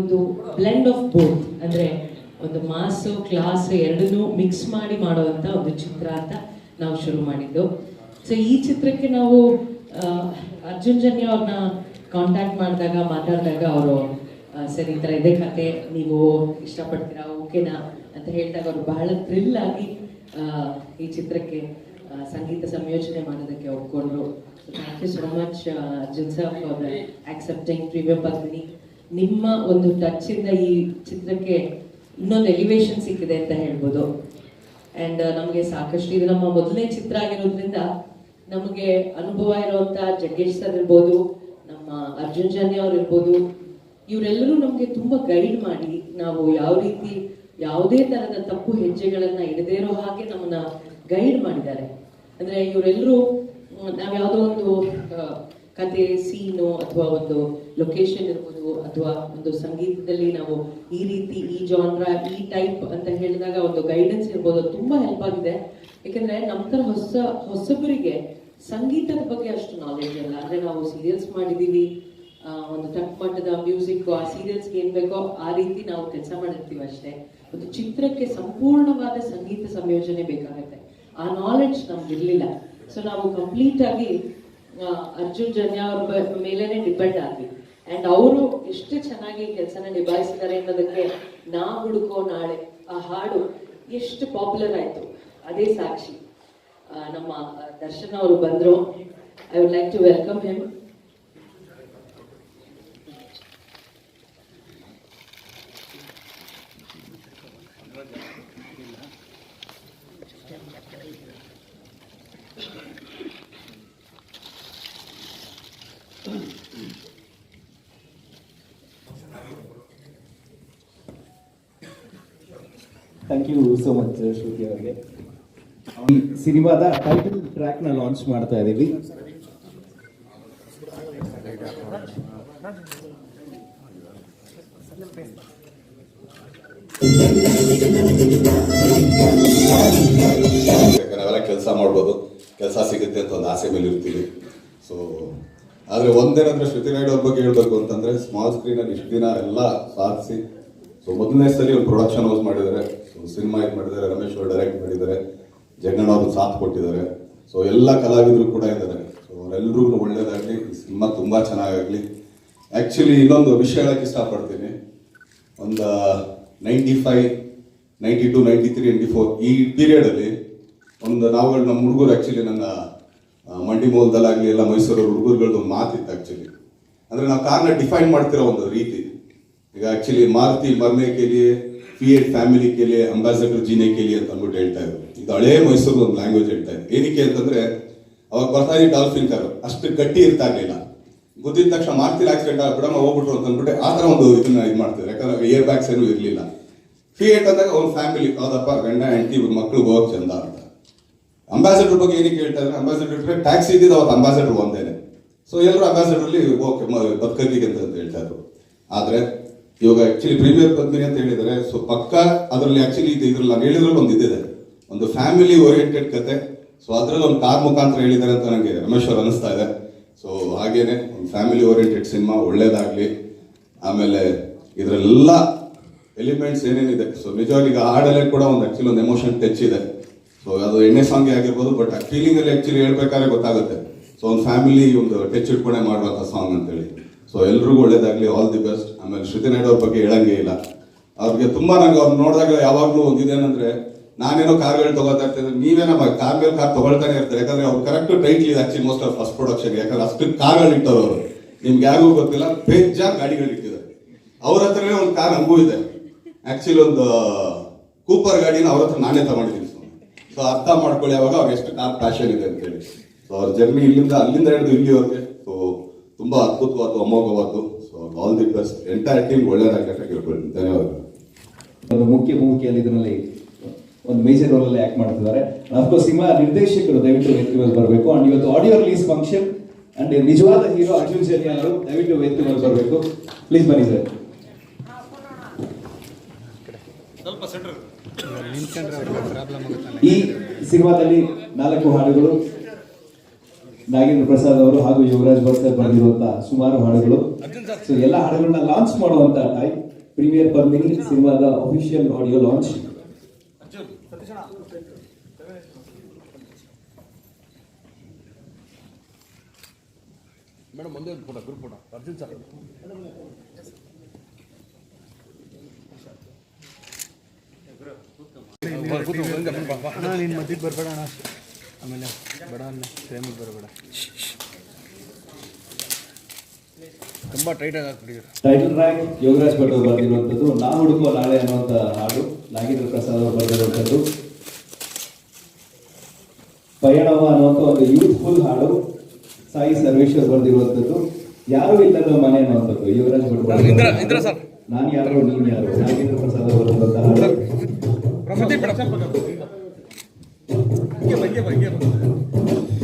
ಒಂದು blend of both ಅಂದ್ರೆ ಒಂದು ಮಾಸ್, ಕ್ಲಾಸ್ ಎರಡನ್ನೂ ಮಿಕ್ಸ್ ಮಾಡಿ ಮಾಡುವಂತ ಒಂದು ಚಿತ್ರ ಅಂತ ನಾವು ಶುರು ಮಾಡಿದ್ದು. ಸೊ ಈ ಚಿತ್ರಕ್ಕೆ ನಾವು ಅರ್ಜುನ್ ಜನ್ಯ ಅವ್ರನ್ನ ಕಾಂಟ್ಯಾಕ್ಟ್ ಮಾಡಿದಾಗ, ಮಾತಾಡಿದಾಗ ಅವರು ಸರಿ, ಈ ಥರ ಇದೆ ಕತೆ, ನೀವು ಇಷ್ಟಪಡ್ತೀರಾ, ಓಕೆನಾ ಅಂತ ಹೇಳಿದಾಗ ಅವರು ಬಹಳ ಥ್ರಿಲ್ ಆಗಿ ಈ ಚಿತ್ರಕ್ಕೆ ಸಂಗೀತ ಸಂಯೋಜನೆ ಮಾಡೋದಕ್ಕೆ ಒಪ್ಕೊಂಡ್ರು. Thank you so much Arjun sir for accepting Premier Padmini. ನಿಮ್ಮ ಒಂದು ಟಚ್ ಇಂದ ಈ ಚಿತ್ರಕ್ಕೆ ಇನ್ನೊಂದು ಎಲಿವೇಶನ್ ಸಿಕ್ಕಿದೆ ಅಂತ ಹೇಳ್ಬೋದು. ಅಂಡ್ ನಮಗೆ ಸಾಕಷ್ಟು ಇದು ನಮ್ಮ ಮೊದಲನೇ ಚಿತ್ರ ಆಗಿರೋದ್ರಿಂದ ನಮಗೆ ಅನುಭವ ಇರುವಂತ ಜಗ್ಗೇಶ್ ಸರ್ ಇರ್ಬೋದು, ನಮ್ಮ ಅರ್ಜುನ್ ಜಾನಿ ಅವ್ರು ಇರ್ಬೋದು, ಇವರೆಲ್ಲರೂ ನಮಗೆ ತುಂಬಾ ಗೈಡ್ ಮಾಡಿ ನಾವು ಯಾವ ರೀತಿ ಯಾವುದೇ ತರದ ತಪ್ಪು ಹೆಜ್ಜೆಗಳನ್ನ ಇಡದೇ ಇರೋ ಹಾಗೆ ನಮ್ಮನ್ನ ಗೈಡ್ ಮಾಡಿದ್ದಾರೆ. ಅಂದ್ರೆ ಇವರೆಲ್ಲರೂ ನಾವು ಯಾವುದೋ ಒಂದು ಕತೆ ಸೀನು ಅಥವಾ ಒಂದು ಲೊಕೇಶನ್ ಇರ್ಬೋದು ಅಥವಾ ಒಂದು ಸಂಗೀತದಲ್ಲಿ ನಾವು ಈ ರೀತಿ ಈ ಜಾನ್ರ ಈ ಟೈಪ್ ಅಂತ ಹೇಳಿದಾಗ ಒಂದು ಗೈಡೆನ್ಸ್ ಇರ್ಬೋದು ತುಂಬಾ ಹೆಲ್ಪ್ ಆಗಿದೆ. ಯಾಕಂದ್ರೆ ನಮ್ಮ ಥರ ಹೊಸ ಹೊಸಬರಿಗೆ ಸಂಗೀತದ ಬಗ್ಗೆ ಅಷ್ಟು ನಾಲೆಡ್ಜ್ ಇಲ್ಲ. ಅಂದ್ರೆ ನಾವು ಸೀರಿಯಲ್ಸ್ ಮಾಡಿದೀವಿ ಆ, ಒಂದು ತಕ್ಕ ಮಟ್ಟದ ಮ್ಯೂಸಿಕ್ ಆ ಸೀರಿಯಲ್ಸ್ಗೆ ಏನು ಬೇಕೋ ಆ ರೀತಿ ನಾವು ಕೆಲಸ ಮಾಡಿರ್ತೀವಿ ಅಷ್ಟೇ. ಒಂದು ಚಿತ್ರಕ್ಕೆ ಸಂಪೂರ್ಣವಾದ ಸಂಗೀತ ಸಂಯೋಜನೆ ಬೇಕಾಗುತ್ತೆ. ಆ ನಾಲೆಡ್ಜ್ ನಮ್ಗೆ ಇರಲಿಲ್ಲ. ಸೊ ನಾವು ಕಂಪ್ಲೀಟ್ ಆಗಿ ಅರ್ಜುನ್ ಜನ್ಯ ಅವ್ರ ಮೇಲೇನೆ ಡಿಪೆಂಡ್ ಆದ್ವಿ. ಅಂಡ್ ಅವರು ಎಷ್ಟು ಚೆನ್ನಾಗಿ ಕೆಲಸನ ನಿಭಾಯಿಸಿದ್ದಾರೆ ಅನ್ನೋದಕ್ಕೆ ನಾ ಹುಡುಕೋ ನಾಳೆ, ಆ ಹಾಡು ಎಷ್ಟು ಪಾಪ್ಯುಲರ್ ಆಯ್ತು. ಅದೇ ಸಾಕ್ಷಿ. ನಮ್ಮ ದರ್ಶನ್ ಅವರು ಬಂದರು. I would like to welcome him thank you so much Shruti ಅವರಿಗೆ. ಈ ಸಿನಿಮಾದ ಟೈಟಲ್ ಟ್ರ್ಯಾಕ್ನ ಲಾಂಚ್ ಮಾಡ್ತಾ ಇದ್ದೀವಿ ನಾವೆಲ್ಲ ಕೆಲಸ ಮಾಡ್ಬೋದು. ಕೆಲಸ ಸಿಗುತ್ತೆ ಅಂತ ಒಂದು ಆಸೆ ಮೇಲೆ ಇರ್ತೀವಿ. ಸೊ ಆದರೆ ಒಂದೇನಂದ್ರೆ ಶ್ರುತಿ ನಾಯ್ಡು ಬಗ್ಗೆ ಹೇಳಬೇಕು ಅಂತಂದ್ರೆ ಸ್ಮಾಲ್ ಸ್ಕ್ರೀನಲ್ಲಿ ಇಷ್ಟು ದಿನ ಎಲ್ಲ ಸಾಧಿಸಿ. ಸೊ ಮೊದಲನೇ ಸಲ ಒಂದು ಪ್ರೊಡಕ್ಷನ್ ಹೌಸ್ ಮಾಡಿದ್ದಾರೆ. ಸೊ ಸಿನಿಮಾ ಇದು ಮಾಡಿದ್ದಾರೆ, ರಮೇಶ್ ಅವರು ಡೈರೆಕ್ಟ್ ಮಾಡಿದ್ದಾರೆ ಜಗಣ್ಣ ಅವರು ಸಾಥ್ ಕೊಟ್ಟಿದ್ದಾರೆ. ಸೊ ಎಲ್ಲ ಕಲಾವಿದರು ಕೂಡ ಇದ್ದಾರೆ. ಸೊ ಅವರೆಲ್ಲರಿಗೂ ಒಳ್ಳೇದಾಗಲಿ, ಈ ಸಿನಿಮಾ ತುಂಬ ಚೆನ್ನಾಗಾಗಲಿ. ಆ್ಯಕ್ಚುಲಿ ಇನ್ನೊಂದು ವಿಷಯ ಹೇಳಕ್ಕೆ ಇಷ್ಟಪಡ್ತೀನಿ. ಒಂದು ninety five ninety two ninety three ninety four ಈ ಪೀರಿಯಡಲ್ಲಿ ಒಂದು ನಾವುಗಳು ನಮ್ಮ ಹುಡುಗರು ಆ್ಯಕ್ಚುಲಿ ನನ್ನ ಮಂಡಿ ಮೋಲ್ದಲ್ಲಾಗಲಿ ಎಲ್ಲ ಮೈಸೂರು ಹುಡುಗರುಗಳದ್ದು ಮಾತಿತ್ತು ಆ್ಯಕ್ಚುಲಿ ಅಂದರೆ ನಾವು ಕಾರ್ನ ಡಿಫೈನ್ ಮಾಡ್ತಿರೋ ಒಂದು ರೀತಿ. ಈಗ ಆ್ಯಕ್ಚುಲಿ ಮಾರುತಿ ಮರ್ನೆ ಕೇಳಿಯೇ ಫಿಯೇಟ್ ಫ್ಯಾಮಿಲಿ ಕೇಳಿ ಅಂಬಾಸಡರ್ ಜೀನೆ ಕೇಳಿ ಅಂತ ಅಂದ್ಬಿಟ್ಟು ಹೇಳ್ತಾ ಇದ್ರು. ಇದು ಹಳೆ ಮೈಸೂರು ಒಂದು ಲ್ಯಾಂಗ್ವೇಜ್ ಹೇಳ್ತಾ ಇದ್ರು. ಏನಕ್ಕೆ ಅಂತಂದ್ರೆ, ಅವಾಗ ಬರ್ತಾ ಇದ್ದ ಡಾಲ್ಫಿನ್ ಕಾರು ಅಷ್ಟು ಗಟ್ಟಿ ಇರ್ತಾ ಇರಲಿಲ್ಲ. ಗುದ್ದಿದ ತಕ್ಷಣ ಮಾಡ್ತಿಲ್ಲ ಆಕ್ಸಿಡೆಂಟ್ ಬಿಡಮ್ಮ, ಹೋಗ್ಬಿಟ್ರು ಅಂತ ಅಂದ್ಬಿಟ್ಟು ಆ ಥರ ಒಂದು ಇದನ್ನ ಇದು ಮಾಡ್ತಿದ್ರು. ಯಾಕಂದ್ರೆ ಇಯರ್ ಬ್ಯಾಗ್ಸ್ ಏನೂ ಇರಲಿಲ್ಲ. ಕ್ರಿಯೇಟ್ ಅಂದಾಗ ಅವ್ರ ಫ್ಯಾಮಿಲಿ ಹೌದಪ್ಪ, ಗಂಡ, ಹೆಂಡತಿ ಮಕ್ಕಳು ಹೋಗಕ್ಕೆ ಚಂದ ಅಂತ. ಅಂಬಾಸಡರ್ ಬಗ್ಗೆ ಏನಕ್ಕೆ ಹೇಳ್ತಾ ಇದ್ರೆ? ಅಂಬಾಸಡರ್ ಟ್ಯಾಕ್ಸಿ ಇದ್ದಿದ್ದು ಅವತ್ತು ಅಂಬಾಸಡರ್ ಒಂದೇನೆ. ಸೊ ಎಲ್ಲರೂ ಅಂಬಾಸಡರ್ ಅಲ್ಲಿ, ಓಕೆ ಬದುಕಿಗೆ ಅಂತ ಹೇಳ್ತಾ ಇದ್ರು. ಆದ್ರೆ ಇವಾಗ ಆಕ್ಚುಲಿ ಪ್ರೀಮಿಯರ್ ಪದ್ಮಿನಿ ಅಂತ ಹೇಳಿದರೆ ಸೊ ಪಕ್ಕ ಅದರಲ್ಲಿ ಆಕ್ಚುಲಿ ಇದು ಇದ್ರಲ್ಲಿ ನಾನು ಹೇಳಿದ್ರಲ್ಲಿ ಒಂದು ಇದಿದೆ. ಒಂದು ಫ್ಯಾಮಿಲಿ ಓರಿಯೆಂಟೆಡ್ ಕತೆ. ಸೊ ಅದರಲ್ಲಿ ಒಂದು ಕಾರ್ ಮುಖಾಂತರ ಹೇಳಿದ್ದಾರೆ ಅಂತ ನನಗೆ ರಮೇಶ್ ಅನಿಸ್ತಾ ಇದೆ. ಸೊ ಹಾಗೇನೆ ಒಂದು ಫ್ಯಾಮಿಲಿ ಓರಿಯೆಂಟೆಡ್ ಸಿನಿಮಾ ಒಳ್ಳೇದಾಗಲಿ. ಆಮೇಲೆ ಇದರೆಲ್ಲ ಎಲಿಮೆಂಟ್ಸ್ ಏನೇನಿದೆ. ಸೊ ನಿಜವಾಗಿ ಈಗ ಹಾಡಲ್ಲೇ ಕೂಡ ಒಂದು ಆಕ್ಚುಲಿ ಒಂದು ಎಮೋಷನ್ ಟಚ್ ಇದೆ. ಸೊ ಅದು ಎಣ್ಣೆ ಸಾಂಗ್ ಆಗಿರ್ಬೋದು ಬಟ್ ಆ ಫೀಲಿಂಗ್ ಅಲ್ಲಿ ಆಕ್ಚುಲಿ ಹೇಳ್ಬೇಕಾದ್ರೆ ಗೊತ್ತಾಗುತ್ತೆ. ಸೊ ಒಂದು ಫ್ಯಾಮಿಲಿ ಒಂದು ಟಚ್ ಇಟ್ಕೊಂಡೆ ಮಾಡುವಂಥ ಸಾಂಗ್ ಅಂತೇಳಿ. ಸೊ ಎಲ್ರಿಗೂ ಒಳ್ಳೇದಾಗ್ಲಿ ಆಲ್ ದಿ ಬೆಸ್ಟ್ ಆಮೇಲೆ ಶ್ರುತಿ ನಾಯ್ಡು ಅವ್ರ ಬಗ್ಗೆ ಹೇಳಂಗೇ ಇಲ್ಲ. ಅವ್ರಿಗೆ ತುಂಬಾ ನಂಗೆ ಅವ್ರು ನೋಡಿದಾಗ ಯಾವಾಗ್ಲೂ ಒಂದಿದೇನಂದ್ರೆ ನಾನೇನೋ ಕಾರ್ಗಳು ತಗೋತಾ ಇರ್ತೀನಿ ನೀವೇನೋ ಕಾರ್ ಮೇಲೆ ಕಾರ್ ತಗೊಳ್ತಾನೆ ಇರ್ತಾರೆ. ಯಾಕಂದ್ರೆ ಅವ್ರು correct tightly actually most of first production ಯಾಕಂದ್ರೆ ಅಷ್ಟು ಕಾರ್ಗಳು ಇಟ್ಟವ್ರು ಅವರು. ನಿಮ್ಗೆ ಯಾರಿಗೂ ಗೊತ್ತಿಲ್ಲ ಬೇಜಾನ್ ಗಾಡಿಗಳು ಇಟ್ಟಿದ್ದಾರೆ. ಅವ್ರ ಹತ್ರನೇ ಒಂದು ಕಾರ್ ಹಂಗೂ ಇದೆ. ಆಕ್ಚುಲಿ ಒಂದು ಕೂಪರ್ ಗಾಡಿನ ಅವ್ರ ಹತ್ರ ನಾನೇ ತಗೊಂಡಿದ್ದೀನಿ ಸೊ ಅರ್ಥ ಮಾಡ್ಕೊಳ್ಳಿ ಅವಾಗ ಅವ್ರು ಎಷ್ಟು ಕಾರ್ ಪ್ಯಾಷನ್ ಇದೆ ಅಂತ ಹೇಳಿ ಸೊ ಅವ್ರ ಜರ್ನಿ ಇಲ್ಲಿಂದ ಅಲ್ಲಿಂದ ಹಿಡಿದು ಇಲ್ಲಿವರೆಗೆ. ಸೊ ತುಂಬಾ ಅದ್ಭುತವಾದ ಅಮೋಘವಾದ್ದು. So all the best entire team ಒಳ್ಳೇದಾಗಲಿ ಅಂತ ಕೇಳ್ಕೊಳ್ತೀನಿ. ಧನ್ಯವಾದಗಳು. ಒಂದು ಮುಖ್ಯ ಭೂಮಿಕೆಯಲ್ಲಿ ಇದರಲ್ಲಿ ಒಂದು ಮೇಜರ್ ರೋಲ್ ಅಲ್ಲಿ ಆಕ್ಟ್ ಮಾಡ್ತಿದ್ದಾರೆ. ಅಫ್ಕೋರ್ಸ್ ಸಿನಿಮಾ ನಿರ್ದೇಶಕರು ದಯವಿಟ್ಟು ವೇದಿಕೆಯಲ್ಲಿ ಬರಬೇಕು. ಅಂಡ್ ಇವತ್ತು ಆಡಿಯೋ ರಿಲೀಸ್ ಫಂಕ್ಷನ್ ಅಂಡ್ ನಿಜವಾದ ಹೀರೋ ಅರ್ಜುನ್ ಶೆಟ್ಟಿ ಅವರು ದಯವಿಟ್ಟು ವೇದಿಕೆಯಲ್ಲಿ ಬರಬೇಕು. ಪ್ಲೀಸ್ ಬನ್ನಿ ಸರ್. ಈ ಸಿನಿಮಾದಲ್ಲಿ ನಾಲ್ಕು ಹಾಡುಗಳು ನಾಗೇಂದ್ರ ಪ್ರಸಾದ್ ಅವರು ಹಾಗೂ ಯುವರಾಜ್ ಭಟ್ ಬಂದಿರುವಂತಹ ಬರೆದಿರುವಂತಹ ಸುಮಾರು ಹಾಡುಗಳು. ಸೊ ಎಲ್ಲ ಹಾಡುಗಳನ್ನ ಲಾಂಚ್ ಮಾಡುವಂತ ಟೈಮ್ ಪ್ರೀಮಿಯರ್ ಪರ್ಮಿನಿ ಸಿನಿಮಾದ ಅಫಿಷಿಯಲ್ ಆಡಿಯೋ ಲಾಂಚ್ ಮೇಡಮ್ ಒಂದೇ ಒಂದು photo group photo Arjun sir ನಾನು ನಿನ್ನ ಮಧ್ಯಕ್ಕೆ ಬರಬೇಡ ಅಣ್ಣ. ಆಮೇಲೆ ಬಡ ಅನ್ನ ಫ್ರೇಮಿಗೆ ಬರಬೇಡ ತುಂಬ ಆಗಿ ಹಾಕ್ಬಿಟ್ಟಿದ್ರು. ಟೈಟಲ್ ಟ್ರ್ಯಾಕ್ ಯೋಗರಾಜ್ ಭಟ್ ಅವರು ಬರೆದಿರುವಂಥದ್ದು. ನಾ ಹುಡುಕೋ ನಾಳೆ ಅನ್ನುವಂಥ ಹಾಡು ನಾಗೇಂದ್ರ ಪ್ರಸಾದ್ ಅವರು ಬರೆದಿರುವಂಥದ್ದು. ಪಯಣವ ಅನ್ನುವಂಥ ಒಂದು ಯೂತ್ಫುಲ್ ಹಾಡು ಸಾಯಿ ಸರ್ವೇಶ್ವರ್ ಬರೆದಿರುವಂಥದ್ದು. ಯಾರು ಇಲ್ಲದ ಮನೆ ಅನ್ನುವಂಥದ್ದು ಯೋಗರಾಜ್ ಭಟ್ ನಾನು ಯಾರು ನೀನು ಯಾರು ನಾಗೇಂದ್ರ ಪ್ರಸಾದ್ ಅವರು ಬರೆದಂತಹ ಹಾಡು.